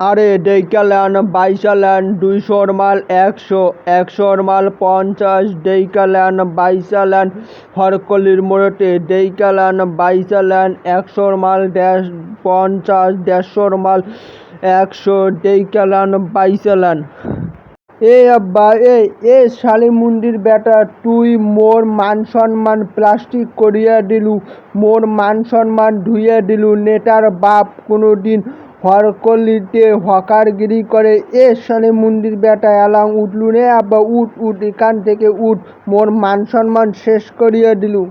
আরে ডেইকালান বাইশালান দুইশোর মাল, একশো একশোর মাল, পঞ্চাশ ডেইকালান বাইশালান হরকলির মোড়তে ডেইকালান বাইশালান একশোর মাল ড্যাশ পঞ্চাশ দেড়শোর মাল, একশো ডেইকালান বাইশালান এ আব্বা, এ এ শালি মুন্ডির বেটা, তুই মোর মান সম্মান প্লাস্টিক করিয়া দিলু, মোর মান সম্মান ধুইয়া দিলু, নেটার বাপ কোনোদিন হরকলিতে হকারগিরি করে, এ শালি মুন্ডির বেটা এলাম উঠলু রে আব্বা, উঠ উঠ, এখান থেকে উঠ, মোর মান সম্মান শেষ করিয়া দিলু।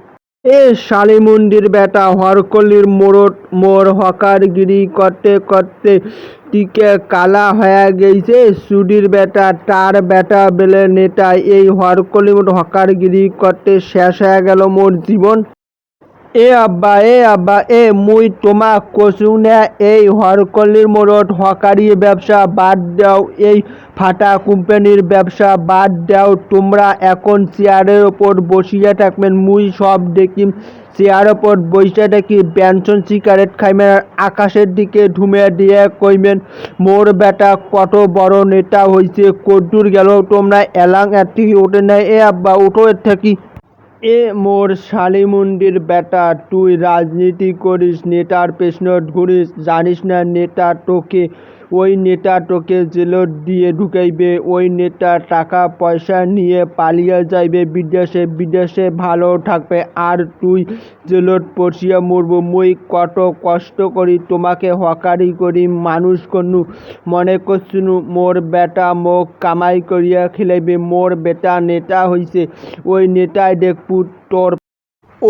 এ শালি মুন্ডির বেটা, হরকলির মোড়ট মোর হকারগিরি করতে করতে টিকে কালা হয়ে গেছে সুডির বেটা, তার বেটা বেলে নেতা এই হরকলি মোট হকারগিরি করতে শেষ হয়ে গেল মোর জীবন। এ আব্বা এ আব্বা এ মুই তোমা কচু না? এই হরকলির মোড়ট হকারি ব্যবসা বাদ দাও এই ফাটা কোম্পানির ব্যবসা বাদ দাও তোমরা এখন চেয়ারের ওপর বসিয়া থাকবেন, মুই সব দেখিম চেয়ার ওপর বসে দেখি পেনশন সিগারেট খাইমেন আকাশের দিকে ঢুমে দিয়ে কইমেন মোর বেটা কত বড় নেতা হইছে, কদ্দুর গেল, তোমরা এলাং এর থেকে ওঠে নাই? এ আব্বা ওঠো এর থেকে এ মোর শালিমুন্ডির বেটা তুই রাজনীতি করিস নেতার পেছনত ঘুরিস জানিস না নেতা তোকে ওই নেতা তোকে জেলত দিয়ে ঢুকাইবে, ওই নেতা টাকা, পয়সা নিয়ে পালিয়ে যাইবে, বিদেশে বিদেশে ভালো থাকবে, আর তুই জেলত পড়িয়া মরব। মুই কত কষ্ট করি, তোমাকে হকারি করি, মানুষ করনু মনে করছুনু, মোর বেটা মোক কামাই করিয়া খেলাইবে, মোর বেটা নেতা হইছে, ওই নেতাই দেখপু তোর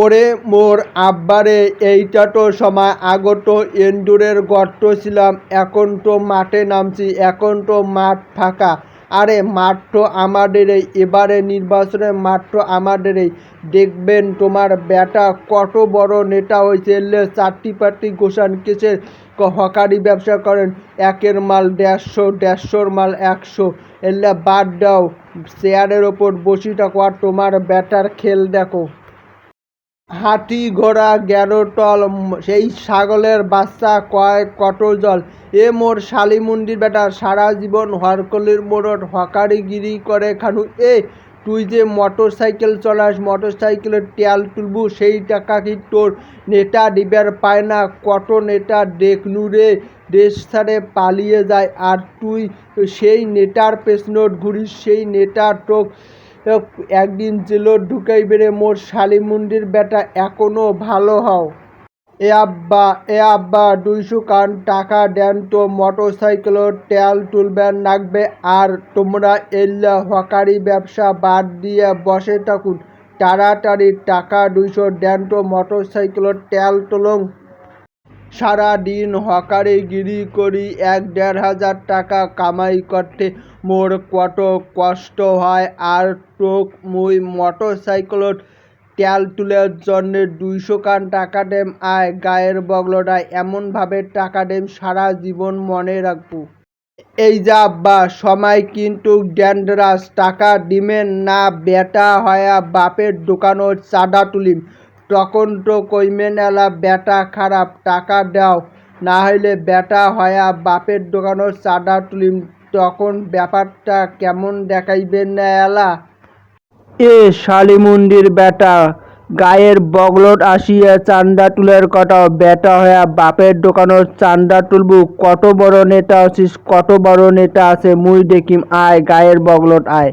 ওরে মোর আব্বারে এইটা তো সময় আগত এন্দুরের গর্ত ছিলাম, এখন তো মাঠে নামছি, এখন তো মাঠ ফাঁকা। আরে মাঠ তো আমাদেরই, এবারে নির্বাচনে মাঠ তো আমাদেরই। দেখবেন তোমার বেটা কত বড় নেতা হয়েছে, এলে চারটি পার্টি গোসান কেসের হকারি ব্যবসা করেন, একের মাল দেড়শো, দেড়শোর মাল একশো। এলে বাদ দাও চেয়ারের ওপর বসি থাকো আর তোমার বেটার খেল দেখো। হাতি, ঘোড়া গ্যারোটল সেই ছাগলের বাচ্চা, কয় কত জল। এ মোর শালিমুন্ডির বেটা, সারা জীবন হরকলির মোড়ট হকারিগিরি করে খানু। এ, তুই যে মোটর সাইকেল চলাস মোটর সাইকেলের তেল তুলবু, সেই টাকা কি তোর নেতা দিবার পায় না? কত নেতা দেখনু রে, দেশ ছাড়ে পালিয়ে যায়। আর তুই সেই নেতার পেছনত ঘুরিস, সেই নেতা তোক একদিন জেলত ঢুকাইবে রে মোর শালিমুন্ডির বেটা এখনও ভালো হও। এ আব্বা এ আব্বা, দুইশো কান টাকা দেন তো মোটর সাইকেলের তেল তুলবেন লাগবে আর তোমরা এল্লা হকারি ব্যবসা বাদ দিয়ে বসে থাকুন। তাড়াতাড়ি টাকা দুইশো দেন তো মোটর সাইকেলের তেল তুলং সারা দিন হকারে গিরি করি, এক দেড় হাজার টাকা কামাই করতে। মোর কত কষ্ট হয়, আর টোক মুই মোটর সাইকেলত তেল তুলের জন্যে দুইশো কান টাকা দেম। আয়, গায়ের বগলটা এমনভাবে টাকা দেম সারা জীবন মনে রাখব। এই যা আব্বা, সময় কিন্তু ড্যান্ডরাস, টাকা দিমেন না, বেটা হয়া বাপের দোকানও চাঁদা তুলিম। তখন তো কইমেন এলা বেটা খারাপ, টাকা দাও। না হইলে বেটা হয়া বাপের দোকানও চাঁদা তুলিম, তখন ব্যাপারটা কেমন দেখাইবেন না এলা এ শালিমুন্ডির বেটা, গায়ের বগলত আসিয়া চান্দা তুলের কথা, বেটা হয়া বাপের দোকানত চান্দা তুলবু, কত বড় নেতা আছিস, কত বড় নেতা আছে, মুই দেখিম, আয়, গায়ের বগলত আয়।